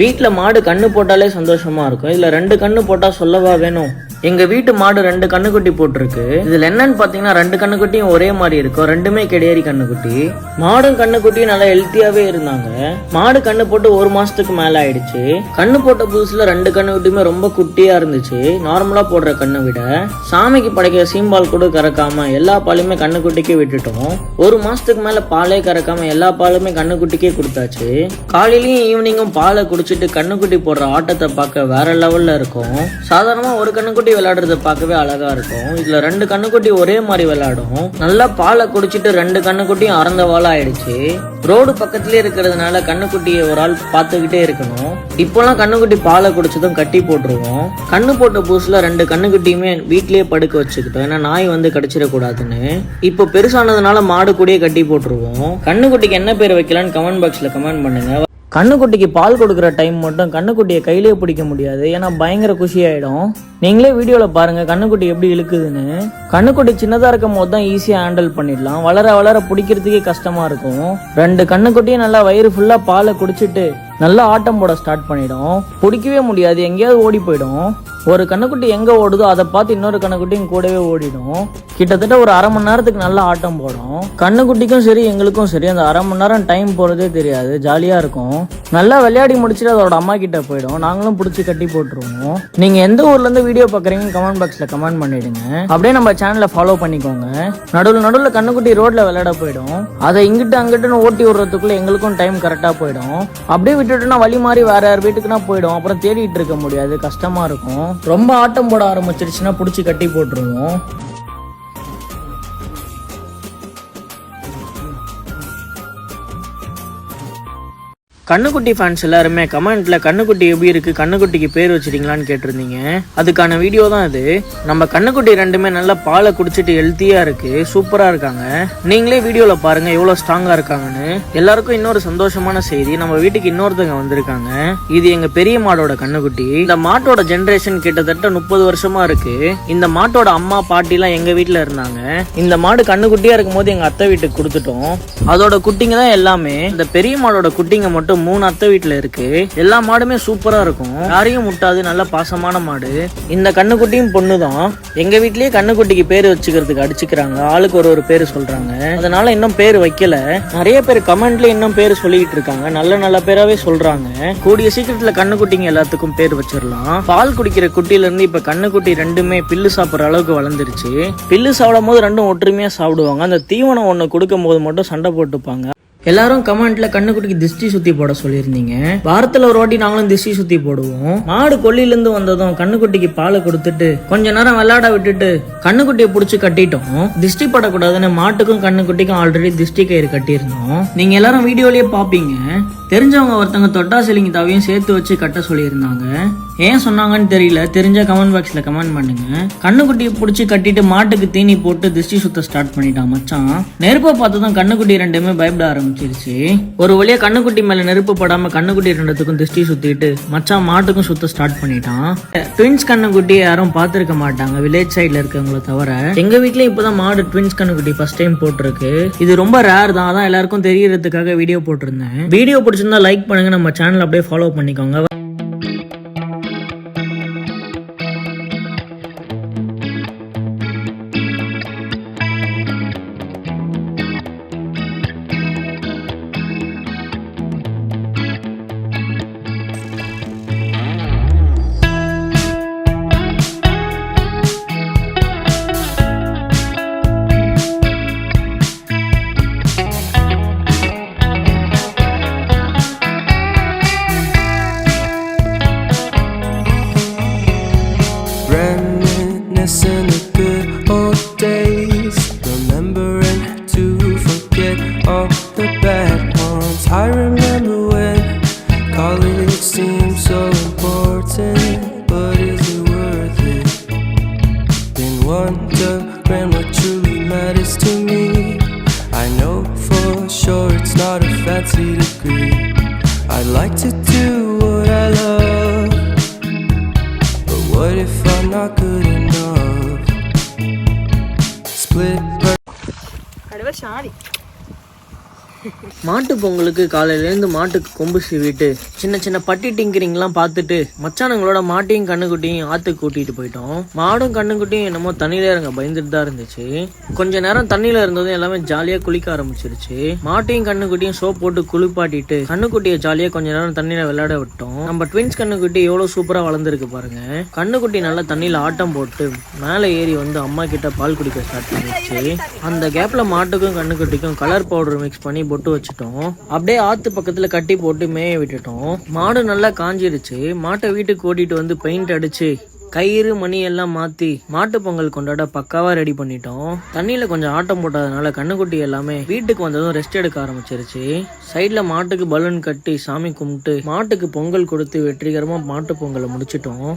வீட்டில் மாடு கண்ணு போட்டாலே சந்தோஷமாக இருக்கும். இதில் ரெண்டு கண்ணு போட்டால் சொல்லவா வேணும்? எங்க வீட்டு மாடு ரெண்டு கண்ணுக்குட்டி போட்டிருக்கு. இதுல என்னன்னு பாத்தீங்கன்னா ரெண்டு கண்ணுக்குட்டியும் ஒரே மாதிரி இருக்கும். ரெண்டுமே கிடையாறி கண்ணுக்குட்டி. மாடும் கண்ணுக்குட்டியும் நல்லா ஹெல்த்தியாவே இருந்தாங்க. மாடு கண்ணு போட்டு ஒரு மாசத்துக்கு மேல ஆயிடுச்சு. கண்ணு போட்ட புதுசுல ரெண்டு கண்ணுக்குட்டியுமே ரொம்ப குட்டியா இருந்துச்சு. நார்மலா போடுற கண்ணை விட. சாமிக்கு படைக்கிற சீம்பால் கூட கறக்காம எல்லா பாலுமே கண்ணுக்குட்டிக்கே விட்டுட்டோம். ஒரு மாசத்துக்கு மேல பாலே கறக்காம எல்லா பாலுமே கண்ணுக்குட்டிக்கே கொடுத்தாச்சு. காலையிலயும் ஈவினிங்கும் பாலை குடிச்சிட்டு கண்ணுக்குட்டி போடுற ஆட்டத்தை பார்க்க வேற லெவல்ல இருக்கும். சாதாரணமா ஒரு கண்ணுக்குட்டி விளையாடுறத பார்க்கவே அழகா இருக்கும். இதுல ரெண்டு கண்ணுக்குட்டி ஒரே மாதிரி விளையாடும். நல்லா பாலை குடிச்சிட்டு ரெண்டு கண்ணுக்குட்டியும் அறந்த வாழ ஆயிடுச்சு. ரோடு பக்கத்துலயே இருக்கிறதுனால கண்ணுக்குட்டியை ஒரு ஆள் பார்த்துக்கிட்டே இருக்கணும். இப்போலாம் கண்ணுக்குட்டி பாலை குடிச்சதும் கட்டி போட்டுருவோம். கண்ணு போட்ட புதுசுல ரெண்டு கண்ணுக்குட்டியுமே வீட்லயே படுக்க வச்சுக்கிட்டோம். ஏன்னா நாய் வந்து கடிச்சிடக்கூடாதுன்னு. இப்போ பெருசானதுனால மாடு கூடயே கட்டி போட்டுருவோம். கண்ணுக்குட்டிக்கு என்ன பேர் வைக்கலான்னு கமெண்ட் பாக்ஸ்ல கமெண்ட் பண்ணுங்க. கண்ணுக்குட்டிக்கு பால் கொடுக்குற டைம் மட்டும் கண்ணுக்குட்டியை கையிலே பிடிக்க முடியாது. ஏன்னா பயங்கர குஷி ஆகிடும் நீங்களே வீடியோவில் பாருங்கள் கண்ணுக்குட்டி எப்படி இழுக்குதுன்னு. கண்ணுக்குட்டி சின்னதாக இருக்கும் போது தான் ஈஸியாக ஹேண்டில் பண்ணிடலாம். வளர வளர பிடிக்கிறதுக்கே கஷ்டமாக இருக்கும். ரெண்டு கண்ணுக்குட்டியும் நல்லா வயிறு ஃபுல்லாக பாலை குடிச்சிட்டு நல்லா ஆட்டம் போட ஸ்டார்ட் பண்ணிடும். பிடிக்கவே முடியாது. எங்கேயாவது ஓடி போயிடும். ஒரு கண்ணுக்குட்டி எங்கே ஓடுதோ அதை பார்த்து இன்னொரு கண்ணுக்குட்டியும் கூடவே ஓடிடும். கிட்டத்தட்ட ஒரு அரை மணி நேரத்துக்கு நல்லா ஆட்டம் போடும். கண்ணுக்குட்டிக்கும் சரி எங்களுக்கும் சரி அந்த அரை மணி நேரம் டைம் போகிறதே தெரியாது. ஜாலியாக இருக்கும். நல்லா விளையாடி முடிச்சுட்டு அதோட அம்மா கிட்ட போயிடும். நாங்களும் பிடிச்சி கட்டி போட்டுருவோம். நீங்கள் எந்த ஊர்லேருந்து வீடியோ பார்க்குறீங்கன்னு கமெண்ட் பாக்ஸில் கமெண்ட் பண்ணிடுங்க. அப்படியே நம்ம சேனலை ஃபாலோ பண்ணிக்கோங்க. நடுவில் நடுவில் கண்ணுக்குட்டி ரோட்டில் விளையாட போயிடும். அதை இங்கிட்டு அங்கிட்டுன்னு ஓட்டி விடுறதுக்குள்ளே எங்களுக்கும் டைம் கரெக்டாக போயிடும். அப்படியே விட்டுட்டுனா வழி மாறி வேற யார் வீட்டுக்குனா போயிடும். அப்புறம் தேடிட்டு இருக்க முடியாது. கஷ்டமாக இருக்கும். ரொம்ப ஆட்டம் போட ஆரம்பிச்சிருச்சுன்னா பிடிச்சி கட்டி போட்டுருவோம். கண்ணுக்குட்டி ஃபேன்ஸ் எல்லாருமே கமெண்ட்ல கண்ணுக்குட்டி எப்படி இருக்கு கண்ணுக்குட்டிக்கு பேர் வச்சிருக்கீங்களான்னு கேட்டிருந்தீங்க. அதுக்கான வீடியோ தான் இது. நம்ம கண்ணுக்குட்டி ரெண்டுமே நல்லா பாலை குடிச்சிட்டு ஹெல்த்தியா இருக்கு சூப்பரா இருக்காங்க. நீங்களே வீடியோல பாருங்க எவ்வளவு ஸ்ட்ராங்கா இருக்காங்கன்னு. எல்லாருக்கும் இன்னொரு சந்தோஷமான செய்தி நம்ம வீட்டுக்கு இன்னொருத்தவங்க வந்திருக்காங்க. இது எங்க பெரிய மாடோட கண்ணுக்குட்டி. இந்த மாட்டோட ஜென்ரேஷன் கிட்டத்தட்ட முப்பது வருஷமா இருக்கு. இந்த மாட்டோட அம்மா பாட்டி எல்லாம் எங்க வீட்டுல இருந்தாங்க. இந்த மாடு கண்ணுக்குட்டியா இருக்கும்போது எங்க அத்தை வீட்டுக்கு கொடுத்துட்டோம். அதோட குட்டிங்க தான் எல்லாமே. இந்த பெரிய மாடோட குட்டிங்க மட்டும் மூணு அத்தை வீட்டுல இருக்கு. எல்லா மாடுமே சூப்பரா இருக்கும். யாரையும் முட்டாது நல்ல பாசமான மாடு. இந்த கண்ணுக்குட்டியும் பொண்ணு தான் எங்க வீட்லயே கண்ணுக்குட்டிக்கு பேர் வச்சுக்கிறதுக்கு அடிச்சுக்கிறாங்க. ஆளுக்கு ஒரு ஒரு பேர் சொல்றாங்க. அதனால இன்னும் பேர் வைக்கல. நிறைய பேர் கமெண்ட்ல இன்னும் பேர் சொல்லிட்டு இருக்காங்க. நல்ல நல்ல பேராவே சொல்றாங்க. கூடிய சீக்கிரத்துல கண்ணுக்குட்டிங்க எல்லாத்துக்கும் பேர் வச்சிடலாம். பால் குடிக்கிற குட்டில இருந்து இப்ப கண்ணுக்குட்டி ரெண்டுமே பில்லு சாப்பிடுற அளவுக்கு வளர்ந்துருச்சு. பில்லு சாப்பிடும் போது ரெண்டும் ஒற்றுமையா சாப்பிடுவாங்க. அந்த தீவனம் ஒண்ணு கொடுக்கும் போது மட்டும் சண்டை போட்டுப்பாங்க. எல்லாரும் கமெண்ட்ல கண்ணுக்குட்டிக்கு திஷ்டி சுத்தி போட சொல்லியிருந்தீங்க. வாரத்துல ஒரு வாட்டி நாங்களும் திஷ்டி சுத்தி போடுவோம். மாடு கொல்லில இருந்து வந்ததும் கண்ணுக்குட்டிக்கு பாலை கொடுத்துட்டு கொஞ்ச நேரம் விளையாட விட்டுட்டு கண்ணுக்குட்டியை புடிச்சு கட்டிட்டோம். திஷ்டி படக்கூடாதுன்னு மாட்டுக்கும் கண்ணுக்குட்டிக்கும் ஆல்ரெடி திஷ்டி கயிறு கட்டியிருந்தோம். நீங்க எல்லாரும் வீடியோலயே பாப்பீங்க. தெரிஞ்சவங்க ஒருத்தவங்க தொட்டா சிலிங்கி தாவையும் சேர்த்து வச்சு கட்ட சொல்லியிருந்தாங்க. ஏன் சொன்னாங்கன்னு தெரியல. தெரிஞ்ச கமெண்ட் பாக்ஸ்ல கமெண்ட் பண்ணுங்க. கண்ணுக்குட்டியை பிடிச்சி கட்டிட்டு மாட்டுக்கு தீனி போட்டு திருஷ்டி சுத்த ஸ்டார்ட் பண்ணிட்டான் மச்சான். நெருப்பை பார்த்ததும் கண்ணுக்குட்டி ரெண்டுமே பயப்பட ஆரம்பிச்சிருச்சு. ஒரு வழியாக கண்ணுக்குட்டி மேலே நெருப்பு படாம கண்ணுக்குட்டி ரெண்டுத்துக்கும் திஷ்டி சுத்திட்டு மச்சான் மாட்டுக்கும் சுத்த ஸ்டார்ட் பண்ணிட்டான். ட்வின்ஸ் கண்ணுக்குட்டியை யாரும் பார்த்துருக்க மாட்டாங்க. வில்லேஜ் சைடில் இருக்கவங்கள தவிர. எங்க வீட்லயும் இப்போதான் மாடு ட்வின்ஸ் கண்ணுக்குட்டி ஃபர்ஸ்ட் டைம் போட்டிருக்கு. இது ரொம்ப ரேர் தான். அதான் எல்லாருக்கும் தெரியறதுக்காக வீடியோ போட்டிருந்தேன். வீடியோ பிடிச்சிருந்தா லைக் பண்ணுங்க. நம்ம சேனல் அப்படியே ஃபாலோ பண்ணிக்கோங்க. like to do what I love. But what if I'm not good enough? Split. மாட்டு பொங்கலுக்கு காலையிலேருந்து மாட்டுக்கு கொம்பு சீவிட்டு சின்ன சின்ன பட்டி டிங்கரிங்லாம் பார்த்துட்டு மச்சானுங்களோட மாட்டையும் கண்ணுக்குட்டியும் ஆற்றுக்கு கூட்டிகிட்டு போயிட்டோம். மாடும் கண்ணுக்குட்டியும் என்னமோ தண்ணியில இறங்க பயந்துட்டு தான் இருந்துச்சு. கொஞ்ச நேரம் தண்ணியில இருந்ததும் எல்லாமே ஜாலியாக குளிக்க ஆரம்பிச்சிருச்சு. மாட்டையும் கண்ணுக்குட்டியும் சோப் போட்டு குளிப்பாட்டிட்டு கண்ணுக்குட்டியை ஜாலியாக கொஞ்ச நேரம் தண்ணியில விளையாட விட்டோம். நம்ம ட்வின்ஸ் கண்ணுக்குட்டி எவ்வளோ சூப்பராக வளர்ந்துருக்கு பாருங்க. கண்ணுக்குட்டி நல்லா தண்ணியில் ஆட்டம் போட்டு மேலே ஏறி வந்து அம்மா கிட்ட பால் குடிக்க ஸ்டார்ட் பண்ணிடுச்சு அந்த கேப்பில் மாட்டுக்கும் கண்ணுக்குட்டிக்கும் கலர் பவுடர் மிக்ஸ் பண்ணி பொட்டு வச்சுட்டோம். அப்படியே ஆத்து பக்கத்துல கட்டி போட்டு மேய விட்டுட்டோம். மாடு நல்லா காஞ்சிருச்சு. மாட்டை வீட்டுக்கு ஓட்டிட்டு வந்து பெயிண்ட் அடிச்சு கயிறு மணி எல்லாம் மாத்தி மாட்டு பொங்கல் கொண்டாட பக்காவா ரெடி பண்ணிட்டோம். தண்ணியில கொஞ்சம் ஆட்டம் போட்டதுனால கண்ணுக்குட்டி எல்லாமே வீட்டுக்கு வந்ததும் ரெஸ்ட் எடுக்க ஆரம்பிச்சிருச்சு. சைட்ல மாட்டுக்கு பலூன் கட்டி சாமி கும்பிட்டு மாட்டுக்கு பொங்கல் கொடுத்து வெற்றிகரமா மாட்டு பொங்கலை முடிச்சிட்டோம்.